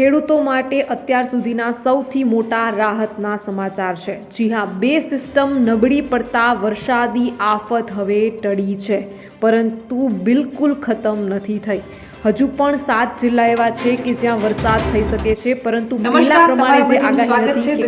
ખેડૂતો માટે અત્યાર સુધીના સૌથી મોટા રાહતના સમાચાર છે. જી હા બે સિસ્ટમ નબળી પડતા વરસાદી આફત હવે ટળી છે પરંતુ બિલકુલ ખતમ નથી થઈ. હજુ પણ સાત જિલ્લા એવા છે કે જ્યાં વરસાદ થઈ શકે છે પરંતુ પહેલા પ્રમાણે જે આગાહી હતી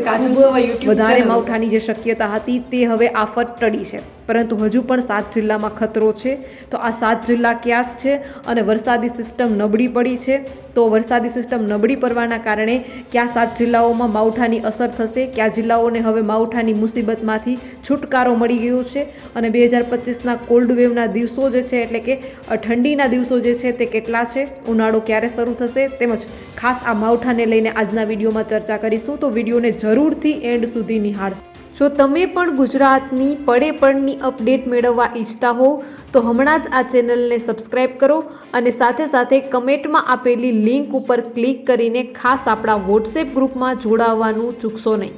કે વધારે માવઠાની જે શક્યતા હતી તે હવે આફત ટળી છે. પરંતુ હજુ પણ સાત જિલ્લામાં ખતરો છે. તો આ સાત જિલ્લા ક્યાં છે? અને વરસાદી સિસ્ટમ નબળી પડી છે? તો વરસાદી સિસ્ટમ નબળી પડવાના કારણે કયા સાત જિલ્લાઓમાં માવઠાની અસર થશે, કયા જિલ્લાઓને હવે માવઠાની મુસીબતમાંથી છુટકારો મળી ગયો છે અને બે હજાર પચીસના કોલ્ડ વેવના દિવસો જે છે એટલે કે ઠંડીના દિવસો જે છે તે કેટલા છે, ઉનાળો ક્યારે શરૂ થશે તેમજ ખાસ આ માવઠાને લઈને આજના વિડીયોમાં ચર્ચા કરીશું તો વિડીયોને જરૂરથી એન્ડ સુધી નિહાળશો. જો તમે પણ ગુજરાતની પડે પડની અપડેટ મેળવવા ઈચ્છતા હો, તો હમણાં જ આ ચેનલને સબસ્ક્રાઇબ કરો અને સાથે સાથે કમેન્ટમાં આપેલી લિંક ઉપર ક્લિક કરીને ખાસ આપણા વોટ્સએપ ગ્રુપમાં જોડાવવાનું ચૂકશો નહીં.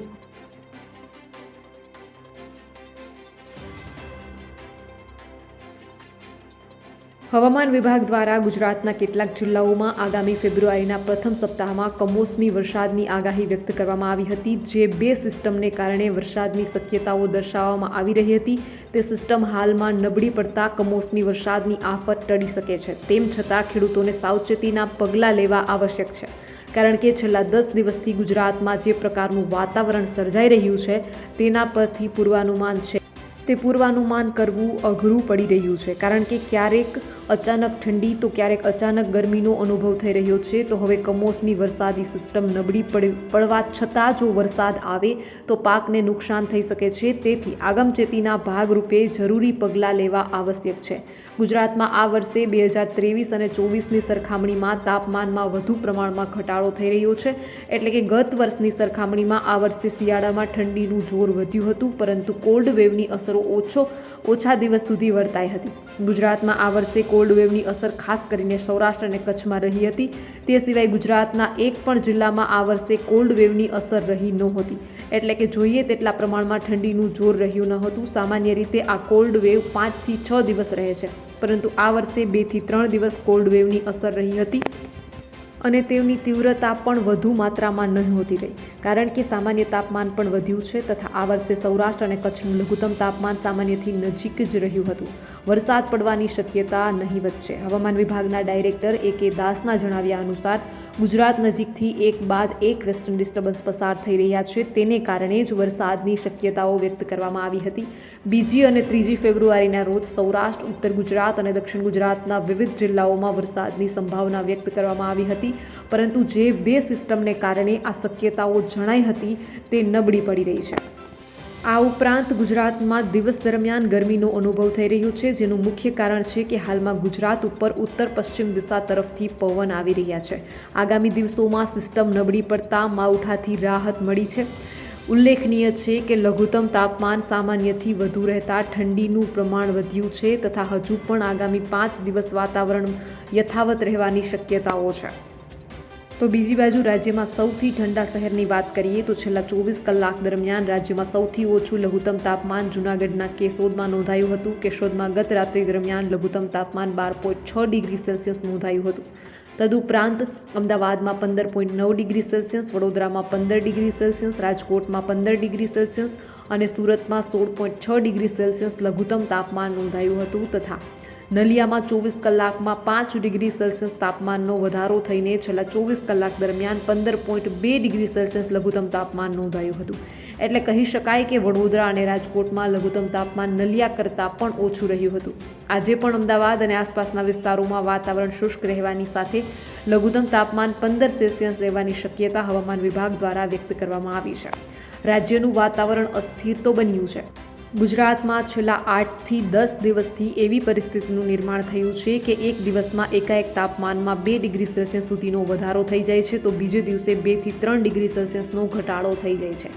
હવામાન વિભાગ દ્વારા ગુજરાતના કેટલાક જિલ્લાઓમાં આગામી ફેબ્રુઆરીના પ્રથમ સપ્તાહમાં કમોસમી વરસાદની આગાહી વ્યક્ત કરવામાં આવી હતી, જે બે સિસ્ટમને કારણે વરસાદની શક્યતાઓ દર્શાવવામાં આવી રહી હતી. તે સિસ્ટમ હાલમાં નબળી પડતા કમોસમી વરસાદની આફત ટળી શકે છે. તેમ છતાં ખેડૂતોને સાવચેતીના પગલાં લેવા આવશ્યક છે. કારણ કે છેલ્લા દસ દિવસથી ગુજરાતમાં જે પ્રકારનું વાતાવરણ સર્જાઈ રહ્યું છે, તેના પરથી પૂર્વાનુમાન છે. તે પૂર્વાનુમાન કરવું અઘરું પડી રહ્યું છે, કારણ કે ક્યારેક અચાનક ઠંડી તો ક્યારેક અચાનક ગરમીનો અનુભવ થઈ રહ્યો છે, તો હવે કમોસમી વરસાદી સિસ્ટમ નબળી પડ, પડવા છતાં જો વરસાદ આવે તો પાકને નુકસાન થઈ શકે છે. તેથી આગમચેતીના ભાગરૂપે જરૂરી પગલાં લેવા આવશ્યક છે. ગુજરાતમાં આ વર્ષે બે હજાર ત્રેવીસ અને ચોવીસની સરખામણીમાં તાપમાનમાં વધુ પ્રમાણમાં ઘટાડો થઈ રહ્યો છે. એટલે કે ગત વર્ષની સરખામણીમાં આ વર્ષે શિયાળામાં ઠંડીનું જોર વધ્યું હતું, પરંતુ કોલ્ડ વેવની અસરો ઓછો, ઓછા દિવસ સુધી વર્તાઈ હતી. ગુજરાતમાં આ વર્ષે કોલ્ડ વેવની અસર ખાસ કરીને સૌરાષ્ટ્ર અને કચ્છમાં રહી હતી. તે સિવાય ગુજરાતના એક પણ જિલ્લામાં આ વર્ષે કોલ્ડ વેવની અસર રહી નહોતી. એટલે કે જોઈએ તેટલા પ્રમાણમાં ઠંડીનું જોર રહ્યું ન હતું. સામાન્ય રીતે આ કોલ્ડ વેવ પાંચથી છ દિવસ રહે છે. પરંતુ આ વર્ષે બેથી ત્રણ દિવસ કોલ્ડ વેવની અસર રહી હતી અને તેની તીવ્રતા પણ વધુ માત્રામાં નહોતી રહી. કારણ કે સામાન્ય તાપમાન પણ વધ્યું છે તથા આ વર્ષે સૌરાષ્ટ્ર અને કચ્છનું લઘુત્તમ તાપમાન સામાન્યથી નજીક જ રહ્યું હતું. વરસાદ પડવાની શક્યતા નહીવત છે હવામાન વિભાગના ડાયરેક્ટર એ કે દાસના જણાવ્યા અનુસાર, ગુજરાત નજીકથી એક બાદ એક વેસ્ટર્ન ડિસ્ટર્બન્સ પસાર થઈ રહ્યા છે. તેને કારણે જ વરસાદની શક્યતાઓ વ્યક્ત કરવામાં આવી હતી. બીજી અને ત્રીજી ફેબ્રુઆરીના રોજ સૌરાષ્ટ્ર, ઉત્તર ગુજરાત અને દક્ષિણ ગુજરાતના વિવિધ જિલ્લાઓમાં વરસાદની સંભાવના વ્યક્ત કરવામાં આવી હતી. પરંતુ જે બે સિસ્ટમને કારણે આ શક્યતાઓ જણાઈ હતી તે નબળી પડી રહી છે. આ ઉપરાંત ગુજરાતમાં દિવસ દરમિયાન ગરમીનો અનુભવ થઈ રહ્યો છે, જેનું મુખ્ય કારણ છે કે હાલમાં ગુજરાત ઉપર ઉત્તર પશ્ચિમ દિશા તરફથી પવન આવી રહ્યા છે. આગામી દિવસોમાં સિસ્ટમ નબળી પડતા માવઠાથી રાહત મળી છે. ઉલ્લેખનીય છે કે લઘુત્તમ તાપમાન સામાન્યથી વધુ રહેતા ઠંડીનું પ્રમાણ વધ્યું છે, તથા હજુ પણ આગામી પાંચ દિવસ વાતાવરણ યથાવત રહેવાની શક્યતાઓ છે. તો બીજી બાજુ રાજ્યમાં સૌથી ઠંડા શહેરની વાત કરીએ તો છેલ્લા ચોવીસ કલાક દરમિયાન રાજ્યમાં સૌથી ઓછું લઘુત્તમ તાપમાન જૂનાગઢના કેશોદમાં નોંધાયું હતું. કેશોદમાં ગત રાત્રિ દરમિયાન લઘુત્તમ તાપમાન બાર પોઈન્ટ છ ડિગ્રી સેલ્સિયસ નોંધાયું હતું. તદુપરાંત અમદાવાદમાં પંદર પોઈન્ટ નવ ડિગ્રી સેલ્સિયસ, વડોદરામાં પંદર ડિગ્રી સેલ્સિયસ, રાજકોટમાં પંદર ડિગ્રી સેલ્સિયસ અને સુરતમાં સોળ પોઈન્ટ છ ડિગ્રી સેલ્સિયસ લઘુત્તમ તાપમાન નોંધાયું હતું તથા નલિયામાં ચોવીસ કલાકમાં પાંચ ડિગ્રી સેલ્સિયસ તાપમાનનો વધારો થઈને છેલ્લા ચોવીસ કલાક દરમિયાન પંદર પોઈન્ટ બે ડિગ્રી સેલ્સિયસ લઘુત્તમ તાપમાન નોંધાયું હતું. એટલે કહી શકાય કે વડોદરા અને રાજકોટમાં લઘુત્તમ તાપમાન નલિયા કરતાં પણ ઓછું રહ્યું હતું. આજે પણ અમદાવાદ અને આસપાસના વિસ્તારોમાં વાતાવરણ શુષ્ક રહેવાની સાથે લઘુત્તમ તાપમાન પંદર સેલ્સિયસ રહેવાની શક્યતા હવામાન વિભાગ દ્વારા વ્યક્ત કરવામાં આવી છે. રાજ્યનું વાતાવરણ અસ્થિર તો બન્યું છે. ગુજરાતમાં છેલ્લા આઠથી દસ દિવસથી એવી પરિસ્થિતિનું નિર્માણ થયું છે કે એક દિવસમાં એકાએક તાપમાનમાં બે ડિગ્રી સેલ્સિયસ સુધીનો વધારો થઈ જાય છે, તો બીજે દિવસે બેથી ત્રણ ડિગ્રી સેલ્સિયસનો ઘટાડો થઈ જાય છે.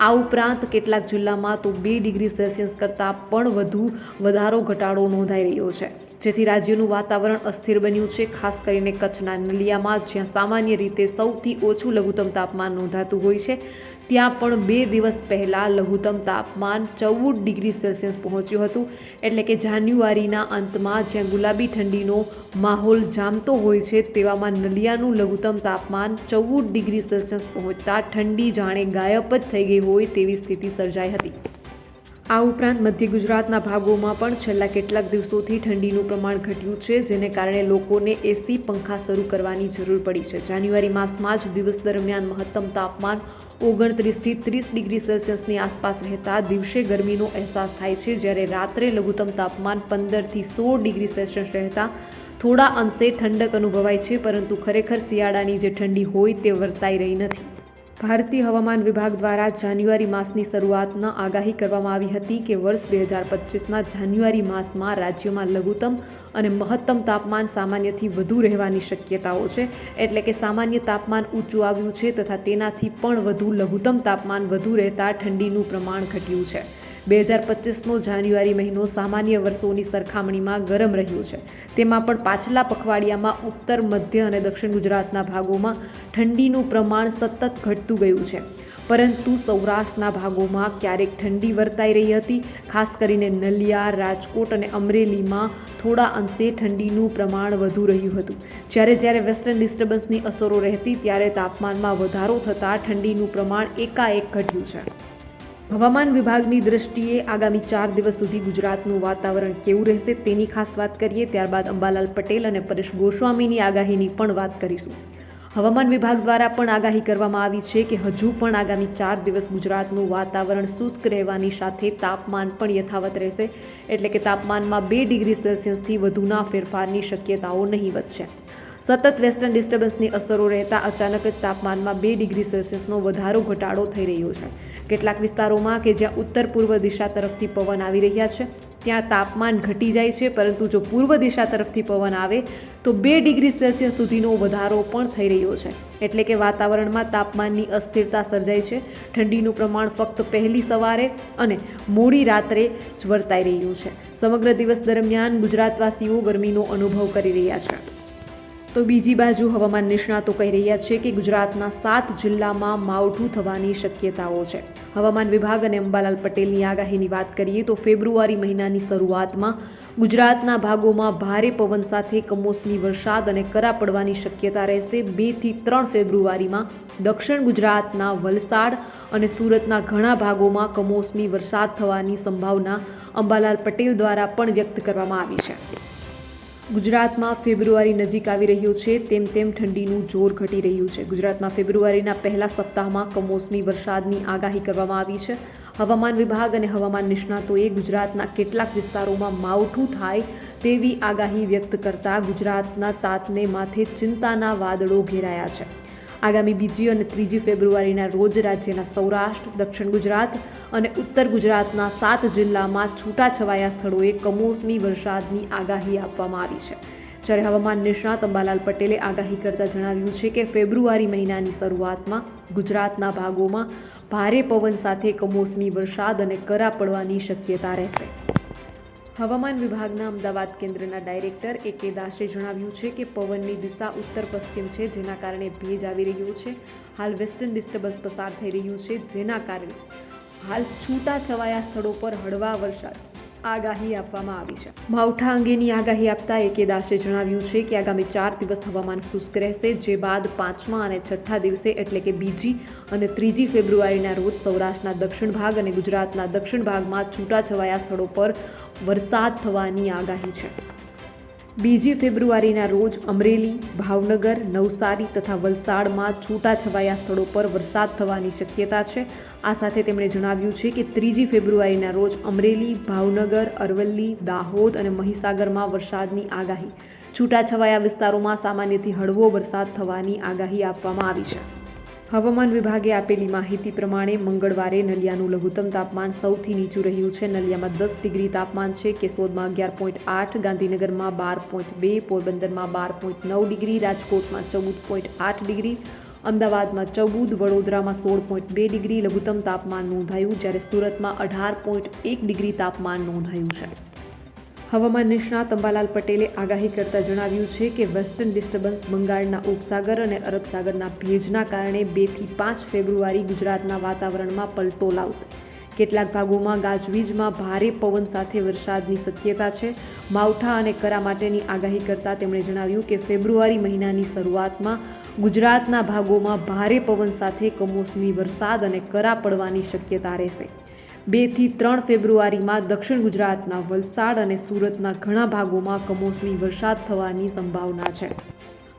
આ ઉપરાંત કેટલાક જિલ્લામાં તો બે ડિગ્રી સેલ્સિયસ કરતાં પણ વધુ વધારો ઘટાડો નોંધાઈ રહ્યો છે. જેથી રાજ્યનું વાતાવરણ અસ્થિર બન્યું છે, ખાસ કરીને કચ્છના નલિયામાં, જ્યાં સામાન્ય રીતે સૌથી ઓછું લઘુત્તમ તાપમાન નોંધાતું હોય છે. ત્યાં પણ બે દિવસ પહેલાં લઘુત્તમ તાપમાન ચૌદ ડિગ્રી સેલ્સિયસ પહોંચ્યું હતું. એટલે કે જાન્યુઆરીના અંતમાં જ્યાં ગુલાબી ઠંડીનો માહોલ જામતો હોય છે, તેવામાં નલિયાનું લઘુત્તમ તાપમાન ચૌદ ડિગ્રી સેલ્સિયસ પહોંચતા ઠંડી જાણે ગાયબ જ થઈ ગઈ હોય તેવી સ્થિતિ સર્જાઈ હતી. આ ઉપરાંત મધ્ય ગુજરાતના ભાગોમાં પણ છેલ્લા કેટલાક દિવસોથી ઠંડીનું પ્રમાણ ઘટ્યું છે, જેને કારણે લોકોને એસી પંખા શરૂ કરવાની જરૂર પડી છે. જાન્યુઆરી માસમાં જ દિવસ દરમિયાન મહત્તમ તાપમાન ઓગણત્રીસથી ત્રીસ ડિગ્રી સેલ્સિયસની આસપાસ રહેતા દિવસે ગરમીનો અહેસાસ થાય છે. જ્યારે રાત્રે લઘુત્તમ તાપમાન પંદરથી સોળ ડિગ્રી સેલ્સિયસ રહેતા થોડા અંશે ઠંડક અનુભવાય છે, પરંતુ ખરેખર શિયાળાની જે ઠંડી હોય તે વર્તાઈ રહી નથી. ભારતીય હવામાન વિભાગ દ્વારા જાન્યુઆરી માસની શરૂઆતના આગાહી કરવામાં આવી હતી કે વર્ષ બે હજાર પચીસના જાન્યુઆરી માસમાં રાજ્યમાં લઘુત્તમ અને મહત્તમ તાપમાન સામાન્યથી વધુ રહેવાની શક્યતાઓ છે. એટલે કે સામાન્ય તાપમાન ઊંચું આવ્યું છે તથા તેનાથી પણ વધુ લઘુત્તમ તાપમાન વધુ રહેતા ઠંડીનું પ્રમાણ ઘટ્યું છે. બે હજાર પચીસનો જાન્યુઆરી મહિનો સામાન્ય વર્ષોની સરખામણીમાં ગરમ રહ્યો છે. તેમાં પણ પાછલા પખવાડિયામાં ઉત્તર, મધ્ય અને દક્ષિણ ગુજરાતના ભાગોમાં ઠંડીનું પ્રમાણ સતત ઘટતું ગયું છે. પરંતુ સૌરાષ્ટ્રના ભાગોમાં ક્યારેક ઠંડી વર્તાઈ રહી હતી. ખાસ કરીને નલિયા, રાજકોટ અને અમરેલીમાં થોડા અંશે ઠંડીનું પ્રમાણ વધુ રહ્યું હતું. જ્યારે જ્યારે વેસ્ટર્ન ડિસ્ટર્બન્સની અસરો રહેતી, ત્યારે તાપમાનમાં વધારો થતાં ઠંડીનું પ્રમાણ એકાએક ઘટ્યું છે. હવામાન વિભાગની દ્રષ્ટિએ આગામી ચાર દિવસ સુધી ગુજરાતનું વાતાવરણ કેવું રહેશે તેની ખાસ વાત કરીએ, ત્યારબાદ અંબાલાલ પટેલ અને પરેશ ગોસ્વામીની આગાહીની પણ વાત કરીશું. હવામાન વિભાગ દ્વારા પણ આગાહી કરવામાં આવી છે કે હજુ પણ આગામી ચાર દિવસ ગુજરાતનું વાતાવરણ શુષ્ક રહેવાની સાથે તાપમાન પણ યથાવત રહેશે, એટલે કે તાપમાનમાં બે ડિગ્રી સેલ્સિયસથી વધુના ફેરફારની શક્યતાઓ નહીવત છે સતત વેસ્ટર્ન ડિસ્ટર્બન્સની અસરો રહેતા અચાનક જ તાપમાનમાં બે ડિગ્રી સેલ્સિયસનો વધારો ઘટાડો થઈ રહ્યો છે. કેટલાક વિસ્તારોમાં કે જ્યાં ઉત્તર પૂર્વ દિશા તરફથી પવન આવી રહ્યા છે, ત્યાં તાપમાન ઘટી જાય છે, પરંતુ જો પૂર્વ દિશા તરફથી પવન આવે, તો બે ડિગ્રી સેલ્સિયસ સુધીનો વધારો પણ થઈ રહ્યો છે. એટલે કે વાતાવરણમાં તાપમાનની અસ્થિરતા સર્જાય છે, ઠંડીનું પ્રમાણ ફક્ત પહેલી સવારે અને મોડી રાત્રે જ વર્તાઈ રહ્યું છે. સમગ્ર દિવસ દરમિયાન ગુજરાતવાસીઓ ગરમીનો અનુભવ કરી રહ્યા છે. તો બીજી બાજુ હવામાન નિષ્ણાતો કહી રહ્યા છે કે ગુજરાતના સાત જિલ્લામાં માવઠું થવાની શક્યતાઓ છે. હવામાન વિભાગ અને અંબાલાલ પટેલની આગાહીની વાત કરીએ તો ફેબ્રુઆરી મહિનાની શરૂઆતમાં ગુજરાતના ભાગોમાં ભારે પવન સાથે કમોસમી વરસાદ અને કરા પડવાની શક્યતા રહેશે. બેથી ત્રણ ફેબ્રુઆરીમાં દક્ષિણ ગુજરાતના વલસાડ અને સુરતના ઘણા ભાગોમાં કમોસમી વરસાદ થવાની સંભાવના અંબાલાલ પટેલ દ્વારા પણ વ્યક્ત કરવામાં આવી છે. ગુજરાતમાં ફેબ્રુઆરી નજીક આવી રહ્યો છે. તેમ તેમ ઠંડીનું જોર ઘટી રહ્યું છે. ગુજરાતમાં ફેબ્રુઆરીના પહેલા સપ્તાહમાં કમોસમી વરસાદની આગાહી કરવામાં આવી છે. હવામાન વિભાગ અને હવામાન નિષ્ણાતોએ ગુજરાતના કેટલાક વિસ્તારોમાં માવઠું થાય તેવી આગાહી વ્યક્ત કરતા ગુજરાતના તાતને માથે ચિંતાના વાદળો ઘેરાયા છે. આગામી બીજી અને ત્રીજી ફેબ્રુઆરીના રોજ રાજ્યના સૌરાષ્ટ્ર, દક્ષિણ ગુજરાત અને ઉત્તર ગુજરાતના સાત જિલ્લામાં છૂટાછવાયા સ્થળોએ કમોસમી વરસાદની આગાહી આપવામાં આવી છે. જ્યારે હવામાન નિષ્ણાત અંબાલાલ પટેલે આગાહી કરતા જણાવ્યું છે કે ફેબ્રુઆરી મહિનાની શરૂઆતમાં ગુજરાતના ભાગોમાં ભારે પવન સાથે કમોસમી વરસાદ અને કરા પડવાની શક્યતા રહેશે. હવામાન વિભાગના અમદાવાદ કેન્દ્રના ડાયરેક્ટર એ કે દાસે જણાવ્યું છે કે પવનની દિશા ઉત્તર પશ્ચિમ છે, જેના કારણે ભેજ આવી રહ્યો છે. હાલ વેસ્ટર્ન ડિસ્ટર્બન્સ પસાર થઈ રહ્યું છે, જેના કારણે હાલ છૂટા છવાયા સ્થળો પર હળવા વરસાદ આગાહી આપવામાં આવી છે. માવઠા અંગેની આગાહી આપતા એ કે દાસે જણાવ્યું છે કે આગામી ચાર દિવસ હવામાન શુષ્ક રહેશે, જે બાદ પાંચમા અને છઠ્ઠા દિવસે એટલે કે બીજી અને ત્રીજી ફેબ્રુઆરીના રોજ સૌરાષ્ટ્રના દક્ષિણ ભાગ અને ગુજરાતના દક્ષિણ ભાગમાં છૂટાછવાયા સ્થળો પર વરસાદ થવાની આગાહી છે. બીજી ફેબ્રુઆરીના રોજ અમરેલી, ભાવનગર, નવસારી તથા વલસાડમાં છૂટાછવાયા સ્થળો પર વરસાદ થવાની શક્યતા છે. આ સાથે તેમણે જણાવ્યું છે કે ત્રીજી ફેબ્રુઆરીના રોજ અમરેલી, ભાવનગર, અરવલ્લી, દાહોદ અને મહીસાગરમાં વરસાદની આગાહી. છૂટાછવાયા વિસ્તારોમાં સામાન્યથી હળવો વરસાદ થવાની આગાહી આપવામાં આવી છે. હવામાન વિભાગે આપેલી માહિતી પ્રમાણે મંગળવારે નલિયાનું લઘુત્તમ તાપમાન સૌથી નીચું રહ્યું છે. નલિયામાં દસ ડિગ્રી તાપમાન છે. કેશોદમાં અગિયાર પોઈન્ટ આઠ, ગાંધીનગરમાં બાર પોઈન્ટ બે, પોરબંદરમાં બાર પોઈન્ટ નવ ડિગ્રી, રાજકોટમાં ચૌદ પોઈન્ટ આઠ ડિગ્રી, અમદાવાદમાં ચૌદ, વડોદરામાં સોળ પોઈન્ટ બે ડિગ્રી લઘુત્તમ તાપમાન નોંધાયું, જ્યારે સુરતમાં અઢાર પોઈન્ટ એક ડિગ્રી તાપમાન નોંધાયું છે. હવામાન નિષ્ણાત અંબાલાલ પટેલે આગાહી કરતા જણાવ્યું છે કે વેસ્ટર્ન ડિસ્ટર્બન્સ બંગાળના ઉપસાગર અને અરબ સાગરના ભેજના કારણે બેથી પાંચ ફેબ્રુઆરી ગુજરાતના વાતાવરણમાં પલટો લાવશે. કેટલાક ભાગોમાં ગાજવીજમાં ભારે પવન સાથે વરસાદની શક્યતા છે. માવઠા અને કરા માટેની આગાહી કરતા તેમણે જણાવ્યું કે ફેબ્રુઆરી મહિનાની શરૂઆતમાં ગુજરાતના ભાગોમાં ભારે પવન સાથે કમોસમી વરસાદ અને કરા પડવાની શક્યતા રહેશે. બેથી ત્રણ ફેબ્રુઆરીમાં દક્ષિણ ગુજરાતના વલસાડ અને સુરતના ઘણા ભાગોમાં કમોસમી વરસાદ થવાની સંભાવના છે.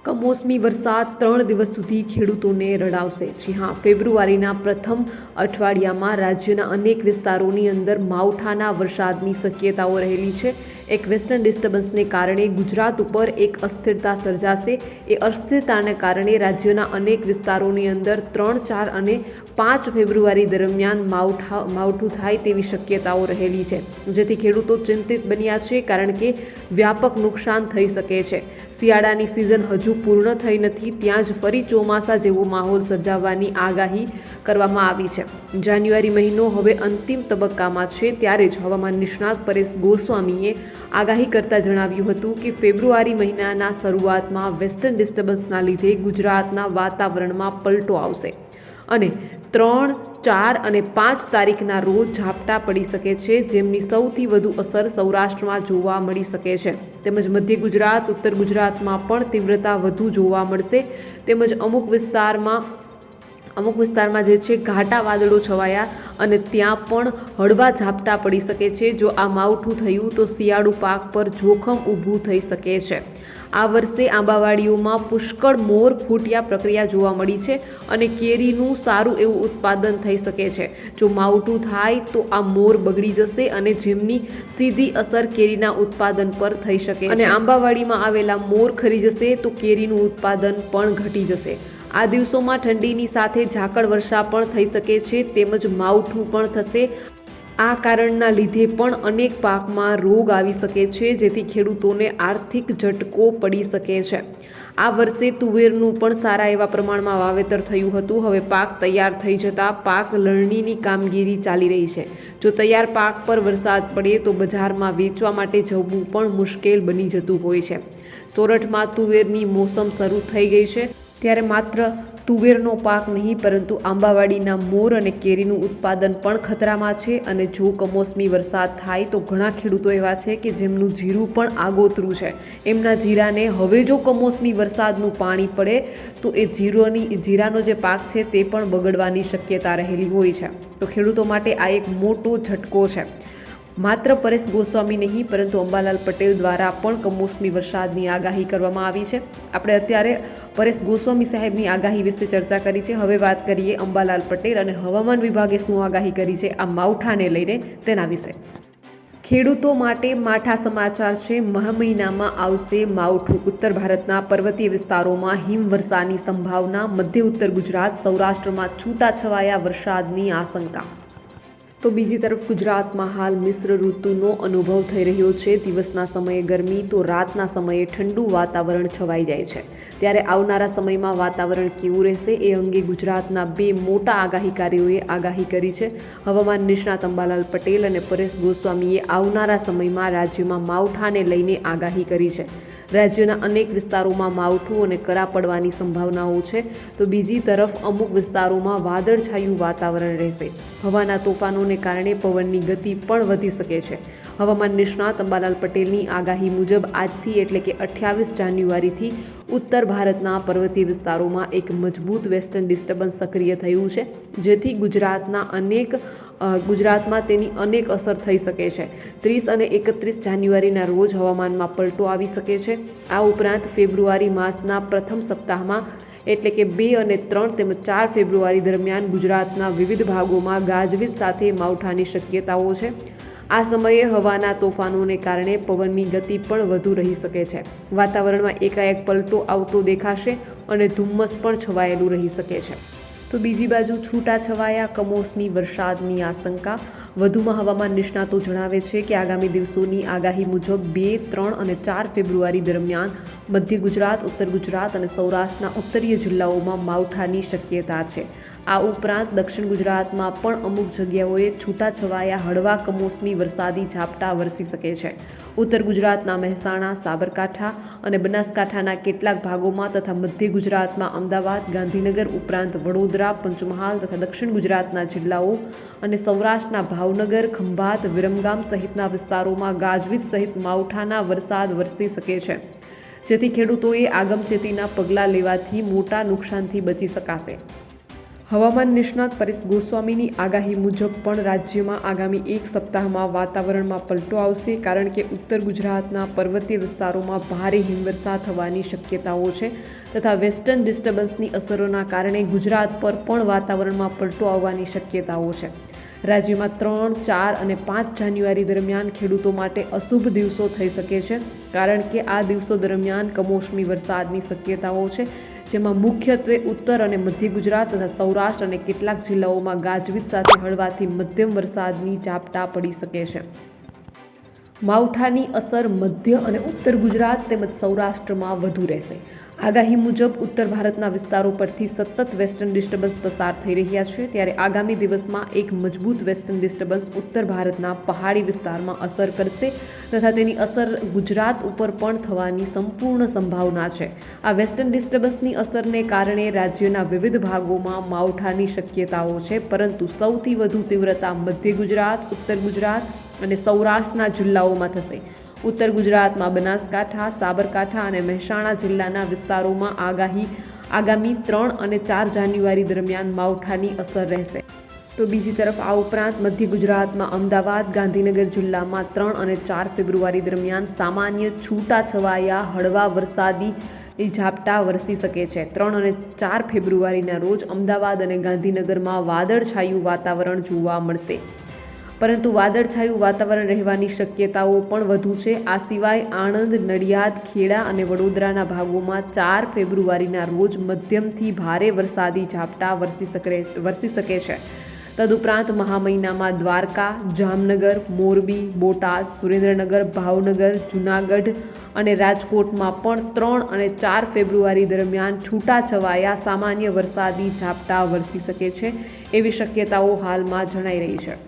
કમોસમી વરસાદ ત્રણ દિવસ સુધી ખેડૂતોને રડાવશે. જી હા, ફેબ્રુઆરીના પ્રથમ અઠવાડિયામાં રાજ્યના અનેક વિસ્તારોની અંદર માવઠાના વરસાદની શક્યતાઓ રહેલી છે. એક વેસ્ટર્ન ડિસ્ટર્બન્સને કારણે ગુજરાત ઉપર એક અસ્થિરતા સર્જાશે. એ અસ્થિરતાને કારણે રાજ્યના અનેક વિસ્તારોની અંદર ત્રણ, ચાર અને પાંચ ફેબ્રુઆરી દરમિયાન માવઠા, માવઠું થાય તેવી શક્યતાઓ રહેલી છે. જેથી ખેડૂતો ચિંતિત બન્યા છે કારણ કે વ્યાપક નુકસાન થઈ શકે છે. શિયાળાની સિઝન હજુ પૂર્ણ થઈ નથી, ત્યાં જ ફરી ચોમાસા જેવો માહોલ સર્જાવવાની આગાહી કરવામાં આવી છે. જાન્યુઆરી મહિનો હવે અંતિમ તબક્કામાં છે ત્યારે જ હવામાન નિષ્ણાત પરેશ ગોસ્વામીએ આગાહી કરતા જણાવ્યું હતું કે ફેબ્રુઆરી મહિનાના શરૂઆતમાં વેસ્ટર્ન ડિસ્ટર્બન્સના લીધે ગુજરાતના વાતાવરણમાં પલટો આવશે અને ત્રણ, ચાર અને પાંચ તારીખના રોજ ઝાપટા પડી શકે છે, જેમની સૌથી વધુ અસર સૌરાષ્ટ્રમાં જોવા મળી શકે છે. તેમજ મધ્ય ગુજરાત, ઉત્તર ગુજરાતમાં પણ તીવ્રતા વધુ જોવા મળશે. તેમજ અમુક વિસ્તારમાં અમુક વિસ્તારમાં જે છે ઘાટા વાદળો છવાયા અને ત્યાં પણ હળવા ઝાપટા પડી શકે છે. જો આ માવઠું થયું તો શિયાળુ પાક પર જોખમ ઊભું થઈ શકે છે. આ વર્ષે આંબાવાડીઓમાં પુષ્કળ મોર ફૂટ્યા પ્રક્રિયા જોવા મળી છે અને કેરીનું સારું એવું ઉત્પાદન થઈ શકે છે. જો માવઠું થાય તો આ મોર બગડી જશે અને જેમની સીધી અસર કેરીના ઉત્પાદન પર થઈ શકે અને આંબાવાડીમાં આવેલા મોર ખરી જશે તો કેરીનું ઉત્પાદન પણ ઘટી જશે. આ દિવસોમાં ઠંડીની સાથે ઝાકળ વર્ષા પણ થઈ શકે છે, તેમજ માવઠું પણ થશે. આ કારણના લીધે પણ અનેક પાકમાં રોગ આવી શકે છે, જેથી ખેડૂતોને આર્થિક ઝટકો પડી શકે છે. આ વર્ષે તુવેરનું પણ સારા એવા પ્રમાણમાં વાવેતર થયું હતું. હવે પાક તૈયાર થઈ જતાં પાક લણણીની કામગીરી ચાલી રહી છે. જો તૈયાર પાક પર વરસાદ પડે તો બજારમાં વેચવા માટે જવું પણ મુશ્કેલ બની જતું હોય છે. સોરઠમાં તુવેરની મોસમ શરૂ થઈ ગઈ છે. ત્યારે માત્ર તુવેરનો પાક નહીં, પરંતુ આંબાવાડીના મોર અને કેરીનું ઉત્પાદન પણ ખતરામાં છે અને જો કમોસમી વરસાદ થાય તો ઘણા ખેડૂતો એવા છે કે જેમનું જીરું પણ આગોતરું છે. એમના જીરાને હવે જો કમોસમી વરસાદનું પાણી પડે તો એ જીરોની, જીરાનો જે પાક છે તે પણ બગડવાની શક્યતા રહેલી હોય છે. તો ખેડૂતો માટે આ એક મોટો ઝટકો છે. માત્ર પરેશ ગોસ્વામી નહીં, પરંતુ અંબાલાલ પટેલ દ્વારા પણ કમોસમી વરસાદની આગાહી કરવામાં આવી છે. આપણે અત્યારે પરેશ ગોસ્વામી સાહેબની આગાહી વિશે ચર્ચા કરી છે. હવે વાત કરીએ અંબાલાલ પટેલ અને હવામાન વિભાગે શું આગાહી કરી છે, આ માવઠાને લઈને તેના વિશે. ખેડૂતો માટે માઠા સમાચાર છે, મહ મહિનામાં આવશે માવઠું. ઉત્તર ભારતના પર્વતીય વિસ્તારોમાં હિમવર્ષાની સંભાવના, મધ્ય ઉત્તર ગુજરાત, સૌરાષ્ટ્રમાં છૂટાછવાયા વરસાદની આશંકા. તો બીજી તરફ ગુજરાતમાં હાલ મિશ્ર ઋતુનો અનુભવ થઈ રહ્યો છે. દિવસના સમયે ગરમી, તો રાતના સમયે ઠંડુ વાતાવરણ છવાઈ જાય છે. ત્યારે આવનારા સમયમાં વાતાવરણ કેવું રહેશે એ અંગે ગુજરાતના બે મોટા આગાહીકારીઓએ આગાહી કરી છે. હવામાન નિષ્ણાત અંબાલાલ પટેલ અને પરેશ ગોસ્વામીએ આવનારા સમયમાં રાજ્યમાં માવઠાને લઈને આગાહી કરી છે. રાજ્યના અનેક વિસ્તારોમાં માવઠું અને કરા પડવાની સંભાવનાઓ છે. તો બીજી તરફ અમુક વિસ્તારોમાં વાદળછાયું વાતાવરણ રહેશે. હવાના તોફાનોને કારણે પવનની ગતિ પણ વધી શકે છે. હવામાન નિષ્ણાત અંબાલાલ પટેલની આગાહી મુજબ આજથી એટલે કે અઠ્યાવીસ જાન્યુઆરીથી ઉત્તર ભારતના પર્વતીય વિસ્તારોમાં એક મજબૂત વેસ્ટર્ન ડિસ્ટર્બન્સ સક્રિય થયું છે, જેથી ગુજરાતના અનેક ગુજરાતમાં તેની અનેક અસર થઈ શકે છે. ત્રીસ અને એકત્રીસ જાન્યુઆરીના રોજ હવામાનમાં પલટો આવી શકે છે. આ ઉપરાંત ફેબ્રુઆરી માસના પ્રથમ સપ્તાહમાં એટલે કે બે અને ત્રણ તેમજ ચાર ફેબ્રુઆરી દરમિયાન ગુજરાતના વિવિધ ભાગોમાં ગાજવીજ સાથે માવઠાની શક્યતાઓ છે. આ સમયે હવાના તોફાનોને કારણે પવનની ગતિ પણ વધુ રહી શકે છે. વાતાવરણમાં એકાએક પલટો આવતો દેખાશે અને ધુમ્મસ પણ છવાયેલું રહી શકે છે. તો બીજી બાજુ છૂટા છવાયા કમોસમી વરસાદની આશંકા વધુમાં હવામાન નિષ્ણાતો જણાવે છે કે આગામી દિવસોની આગાહી મુજબ બે, ત્રણ અને ચાર ફેબ્રુઆરી દરમિયાન મધ્ય ગુજરાત, ઉત્તર ગુજરાત અને સૌરાષ્ટ્રના ઉત્તરીય જિલ્લાઓમાં માવઠાની શક્યતા છે. આ ઉપરાંત દક્ષિણ ગુજરાતમાં પણ અમુક જગ્યાઓએ છૂટાછવાયા હળવા કમોસમી વરસાદી ઝાપટા વરસી શકે છે. ઉત્તર ગુજરાતના મહેસાણા, સાબરકાંઠા અને બનાસકાંઠાના કેટલાક ભાગોમાં તથા મધ્ય ગુજરાતમાં અમદાવાદ, ગાંધીનગર ઉપરાંત વડોદરા, પંચમહાલ તથા દક્ષિણ ગુજરાતના જિલ્લાઓ અને સૌરાષ્ટ્રના ભાવનગર, ખંભાત, વિરમગામ સહિતના વિસ્તારોમાં ગાજવીજ સહિત માવઠાના વરસાદ વરસી શકે છે. જેથી ખેડૂતોએ આગમચેતીના પગલાં લેવાથી મોટા નુકસાનથી બચી શકાશે. હવામાન નિષ્ણાત પરેશ ગોસ્વામીની આગાહી મુજબ પણ રાજ્યમાં આગામી એક સપ્તાહમાં વાતાવરણમાં પલટો આવશે કારણ કે ઉત્તર ગુજરાતના પર્વતીય વિસ્તારોમાં ભારે હિમવર્ષા થવાની શક્યતાઓ છે તથા વેસ્ટર્ન ડિસ્ટર્બન્સની અસરોના કારણે ગુજરાત પર પણ વાતાવરણમાં પલટો આવવાની શક્યતાઓ છે. રાજ્યમાં ત્રણ, ચાર અને પાંચ જાન્યુઆરી દરમિયાન ખેડૂતો માટે અશુભ દિવસો થઈ શકે છે, કારણ કે આ દિવસો દરમિયાન કમોસમી વરસાદની શક્યતાઓ છે, જેમાં મુખ્યત્વે ઉત્તર અને મધ્ય ગુજરાત તથા સૌરાષ્ટ્ર અને કેટલાક જિલ્લાઓમાં ગાજવીજ સાથે હળવાથી મધ્યમ વરસાદની ઝાપટા પડી શકે છે. માવઠાની અસર મધ્ય અને ઉત્તર ગુજરાત તેમજ સૌરાષ્ટ્રમાં વધુ રહેશે. આગાહી મુજબ ઉત્તર ભારતના વિસ્તારો પરથી સતત વેસ્ટર્ન ડિસ્ટર્બન્સ પસાર થઈ રહ્યા છે, ત્યારે આગામી દિવસમાં એક મજબૂત વેસ્ટર્ન ડિસ્ટર્બન્સ ઉત્તર ભારતના પહાડી વિસ્તારમાં અસર કરશે તથા તેની અસર ગુજરાત ઉપર પણ થવાની સંપૂર્ણ સંભાવના છે. આ વેસ્ટર્ન ડિસ્ટર્બન્સની અસરને કારણે રાજ્યના વિવિધ ભાગોમાં માવઠાની શક્યતાઓ છે, પરંતુ સૌથી વધુ તીવ્રતા મધ્ય ગુજરાત, ઉત્તર ગુજરાત અને સૌરાષ્ટ્રના જિલ્લાઓમાં થશે. ઉત્તર ગુજરાતમાં બનાસકાંઠા, સાબરકાંઠા અને મહેસાણા જિલ્લાના વિસ્તારોમાં આગાહી આગામી ત્રણ અને ચાર જાન્યુઆરી દરમિયાન માવઠાની અસર રહેશે. તો બીજી તરફ આ ઉપરાંત મધ્ય ગુજરાતમાં અમદાવાદ, ગાંધીનગર જિલ્લામાં ત્રણ અને ચાર ફેબ્રુઆરી દરમિયાન સામાન્ય છૂટા છવાયા હળવા વરસાદી એ ઝાપટા વરસી શકે છે. ત્રણ અને ચાર ફેબ્રુઆરીના રોજ અમદાવાદ અને ગાંધીનગરમાં વાદળછાયું વાતાવરણ જોવા મળશે. પરંતુ વાદળછાયું વાતાવરણ રહેવાની શક્યતાઓ પણ વધુ છે. આ સિવાય આણંદ, નડિયાદ, ખેડા અને વડોદરાના ભાગોમાં ચાર ફેબ્રુઆરીના રોજ મધ્યમથી ભારે વરસાદી ઝાપટા વરસી શકે વરસી શકે છે. તદુપરાંત મહા મહિનામાં દ્વારકા, જામનગર, મોરબી, બોટાદ, સુરેન્દ્રનગર, ભાવનગર, જૂનાગઢ અને રાજકોટમાં પણ ત્રણ અને ચાર ફેબ્રુઆરી દરમિયાન છૂટાછવાયા સામાન્ય વરસાદી ઝાપટા વરસી શકે છે એવી શક્યતાઓ હાલમાં જણાઈ રહી છે.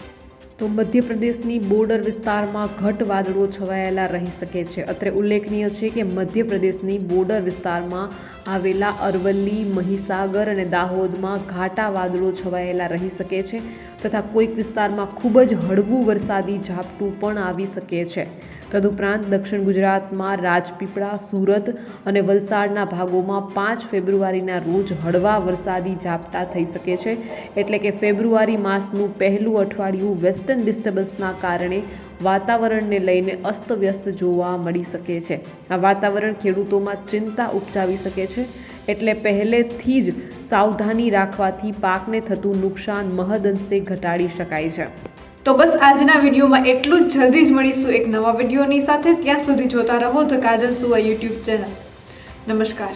તો મધ્યપ્રદેશની બોર્ડર વિસ્તારમાં ઘટ વાદળો છવાયેલા રહી શકે છે. અત્રે ઉલ્લેખનીય છે કે મધ્યપ્રદેશની બોર્ડર વિસ્તારમાં આવેલા અરવલ્લી, મહીસાગર અને દાહોદમાં ઘાટા વાદળો છવાયેલા રહી શકે છે તથા કોઈક વિસ્તારમાં ખૂબ જ હળવું વરસાદી ઝાપટું પણ આવી શકે છે. તદુપરાંત દક્ષિણ ગુજરાતમાં રાજપીપળા, સુરત અને વલસાડના ભાગોમાં પાંચ ફેબ્રુઆરીના રોજ હળવા વરસાદી ઝાપટા થઈ શકે છે. એટલે કે ફેબ્રુઆરી માસનું પહેલું અઠવાડિયું વેસ્ટર્ન ડિસ્ટર્બન્સના કારણે વાતાવરણને લઈને અસ્તવ્યસ્ત જોવા મળી શકે છે. આ વાતાવરણ ખેડૂતોમાં ચિંતા ઉપજાવી શકે છે. એટલે પહેલેથી જ સાવધાની રાખવાથી પાકને થતું નુકસાન મહદઅંશે ઘટાડી શકાય છે. તો બસ આજના વિડીયોમાં એટલું જ. જલ્દી જ મળીશું એક નવા વિડીયોની સાથે. ત્યાં સુધી જોતા રહો ધ કાજલ સુવા યુટ્યુબ ચેનલ. નમસ્કાર.